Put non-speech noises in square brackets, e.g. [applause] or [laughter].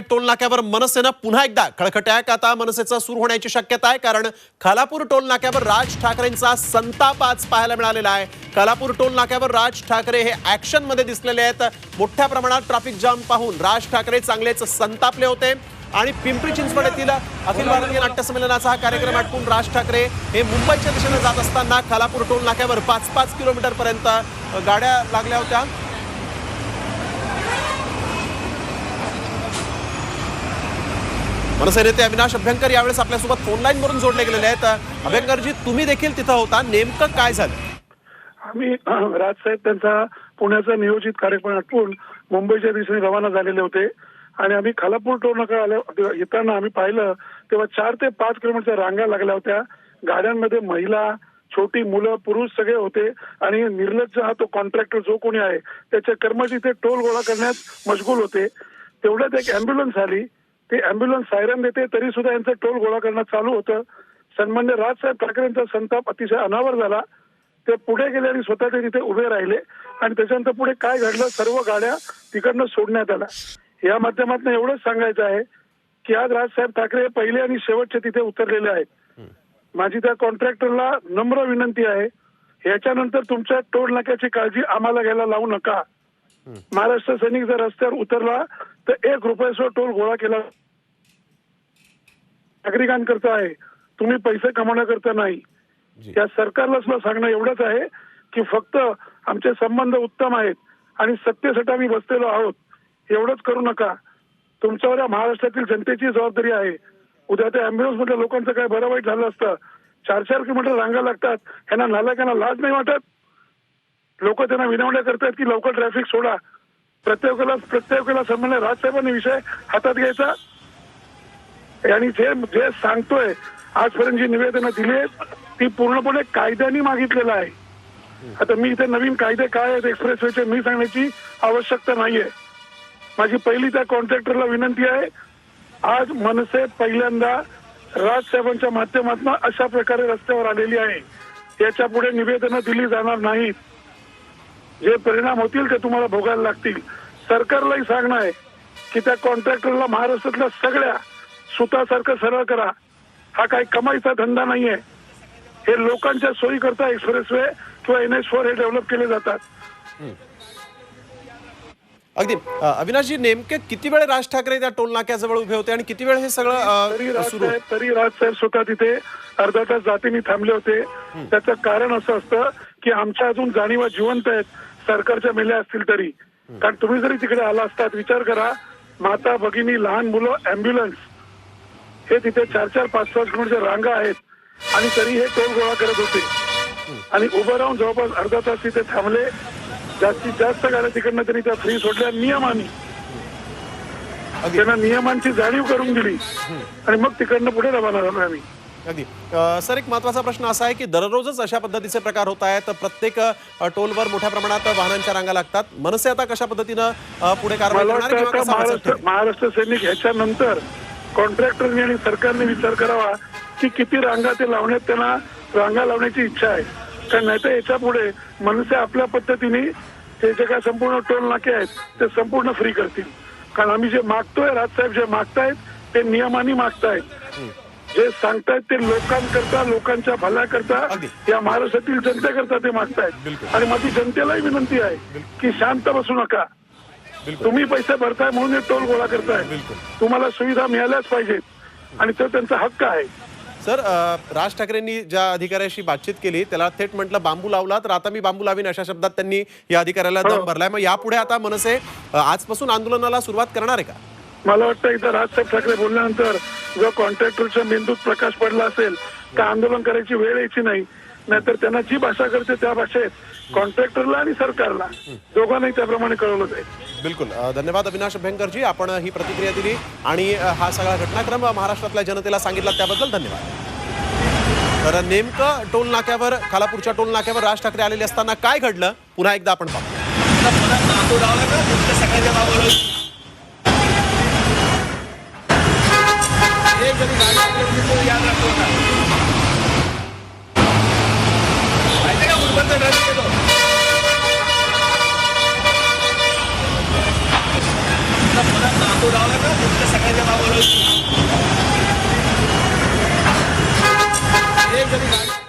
Toll नाक्यावर मनसेनं पुन्हा एकदा खळखट्याक आता मनसेचं सुरू होण्याची शक्यता आहे कारण खालापूर टोल नाक्यावर राज ठाकरेंचा संताप आज पाहायला मिळालेला आहे. खालापूर टोल नाक्यावर राज ठाकरे हे ऍक्शनमध्ये दिसलेले आहेत. मोठ्या प्रमाणात ट्रॅफिक जाम पाहून राज ठाकरे चांगलेच संतापले होते. आणि पिंपरी चिंचवड येथील अखिल भारतीय नाट्य संमेलनाचा हा कार्यक्रम आटपून राज ठाकरे हे मुंबईच्या दिशेने जात असताना खालापूर टोल नाक्यावर पाच पाच किलोमीटर पर्यंत गाड्या लागल्या होत्या. मनसे नेते अविनाश अभ्यंकर यावेळेस आपल्यासोबत फोन वरून जोडले गेलेले आहेत. अभ्यंकरजी तुम्ही देखील तिथं होता. नेमकं काय झालं? आम्ही [clears throat] राजसाहेब त्यांचा पुण्याचा नियोजित कार्यक्रम आटवून मुंबईच्या दिशेने रवाना झालेले होते. आणि आम्ही खालापूर टोल आलो. आल्या येताना आम्ही पाहिलं तेव्हा चार ते पाच किलोमीटरच्या रांगा लागल्या होत्या. गाड्यांमध्ये महिला छोटी मुलं पुरुष सगळे होते. आणि निर्लज्ज हा तो कॉन्ट्रॅक्टर जो कोणी आहे त्याचे कर्मचारी ते टोल गोळा करण्यात मशगूल होते. तेवढ्यात एक अँब्युलन्स आली. ते अँब्युलन्स सायरन देते तरी सुद्धा यांचं टोल गोळा करणं चालू होतं. सन्मान्य राजसाहेब ठाकरेंचा संताप अतिशय अनावर झाला. ते पुढे गेले आणि स्वतः ते तिथे उभे राहिले. आणि त्याच्यानंतर पुढे काय घडलं सर्व गाड्या तिकडनं सोडण्यात आल्या. या माध्यमातून एवढंच सांगायचं आहे की आज राजसाहेब ठाकरे पहिले आणि शेवटचे तिथे उतरलेले आहेत. माझी त्या कॉन्ट्रॅक्टरला नम्र विनंती आहे. याच्यानंतर तुमच्या टोल नाक्याची काळजी आम्हाला घ्यायला लावू नका. महाराष्ट्र सैनिक जर रस्त्यावर उतरला तर एक रुपयासह टोल गोळा केला नागरिकांकरता आहे. तुम्ही पैसे कमवण्याकरता नाही. या सरकारला सुद्धा सांगणं एवढंच आहे की फक्त आमचे संबंध उत्तम आहेत आणि सत्तेसाठी आम्ही बसलेलो आहोत. एवढंच करू नका. तुमच्यावर या महाराष्ट्रातील जनतेची जबाबदारी आहे. उद्या त्या अँब्युलन्स मधल्या लोकांचं काय बरं वाईट झालं असतं? चार चार किलोमीटर रांगा लागतात. ह्यांना नालायकांना लाज नाही वाटत? लोक त्यांना विनवण्या करतात की लवकर ट्रॅफिक सोडा. प्रत्येकाला प्रत्येकाला सन्मान्य राजसाहेबांनी विषय हातात घ्यायचा. यांनी जे जे सांगतोय आजपर्यंत जी निवेदनं दिली आहेत ती पूर्णपणे कायद्याने मागितलेलं आहे. आता मी इथे नवीन कायदे काय आहेत एक्सप्रेसवेचे मी सांगण्याची आवश्यकता नाहीये. माझी पहिली त्या कॉन्ट्रॅक्टरला विनंती आहे आज मनसे पहिल्यांदा राजसाहेबांच्या माध्यमातून अशा प्रकारे रस्त्यावर आलेली आहे. याच्यापुढे निवेदनं दिली जाणार नाहीत. जे परिणाम होतील ते तुम्हाला भोगायला लागतील. सरकारलाही सांगणं आहे की त्या कॉन्ट्रॅक्टरला महाराष्ट्रातल्या सगळ्या सुतासारखं सरळ करा. हा काही कमाईचा धंदा नाहीये. हे लोकांच्या सोयी करता एक्सप्रेसवे किंवा एन एच फोर हे डेव्हलप केले जातात. अगदी. अविनाशजी नेमके किती वेळ राज ठाकरे त्या टोल नाक्याजवळ उभे होते आणि किती वेळ हे सगळं तरी राजसाहेब स्वतः तिथे अर्धा तास जातीने थांबले होते. त्याचं कारण असं असतं की आमच्या अजून जाणीवा जिवंत आहेत. सरकारच्या मेल्या असतील तरी. कारण तुम्ही जरी तिकडे आला असतात विचार करा. माता भगिनी लहान मुलं अँब्युलन्स हे तिथे चार चार पाच पाच किलोमीटर रांगा आहेत. आणि तरी हे टोल गोळा करत होते. आणि उभं राहून जवळपास अर्धा तास तिथे थांबले. जास्तीत जास्त गाड्या तिकडनं त्यांनी त्या फ्री सोडल्या. नियमाने त्यांना नियमांची जाणीव करून दिली. आणि मग तिकडनं पुढे रवाना झालो आम्ही. अगदी. सर एक महत्त्वाचा प्रश्न असा आहे की दररोजच अशा पद्धतीचे प्रकार होत आहेत. प्रत्येक टोलवर मोठ्या प्रमाणात वाहनांच्या रांगा लागतात. मनसे आता कशा पद्धतीनं पुढे कारवाई? महाराष्ट्र सैनिक ह्याच्यानंतर कॉन्ट्रॅक्टरने आणि सरकारने विचार करावा की किती रांगा ते लावण्यात त्यांना रांगा लावण्याची इच्छा आहे. कारण नाही तर याच्यापुढे मनसे आपल्या पद्धतीने हे जे काय संपूर्ण टोल नाके आहेत ते संपूर्ण फ्री करतील. कारण आम्ही जे मागतोय राजसाहेब जे मागतायत ते नियमाने मागतायत. जे सांगतायत ते लोकांकरता लोकांच्या भल्याकरता. या महाराष्ट्रातील जनतेकरता ते मागतायत. आणि माझी जनतेलाही विनंती आहे की शांत बसू नका. तुम्ही पैसे भरताय म्हणून हे टोल गोळा करताय. तुम्हाला सुविधा मिळाल्याच पाहिजेत आणि तो त्यांचा हक्क आहे. सर राज ठाकरेंनी ज्या अधिकाऱ्याशी बातचीत केली त्याला थेट म्हटलं बांबू लावला तर आता मी बांबू लावीन अशा शब्दात त्यांनी या अधिकाऱ्याला दम हो. भरलाय. मग यापुढे आता मनसे आजपासून आंदोलनाला सुरुवात करणार आहे का? मला वाटतं इथं राजसाहेब ठाकरे बोलल्यानंतर जर कॉन्ट्रॅक्टरच्या मेंदूत प्रकाश पडला असेल तर आंदोलन करायची वेळ यायची नाही नाहीतर त्यांना जी भाषा करते त्या भाषेत कॉन्ट्रॅक्टरला आणि सरकारला. दोघांनाही त्याप्रमाणे कळवलं जाईल. बिलकुल. धन्यवाद अविनाश अभ्यंकरजी आपण ही प्रतिक्रिया दिली आणि हा सगळा घटनाक्रम महाराष्ट्रातल्या जनतेला सांगितला त्याबद्दल धन्यवाद. तर नेमकं टोल नाक्यावर खालापूरच्या टोल नाक्यावर राज ठाकरे आलेले असताना काय घडलं? पुन्हा एकदा आपण पाहू. तो लावला का तुमच्या सगळ्यांच्या नावावर. एक जरी गाडी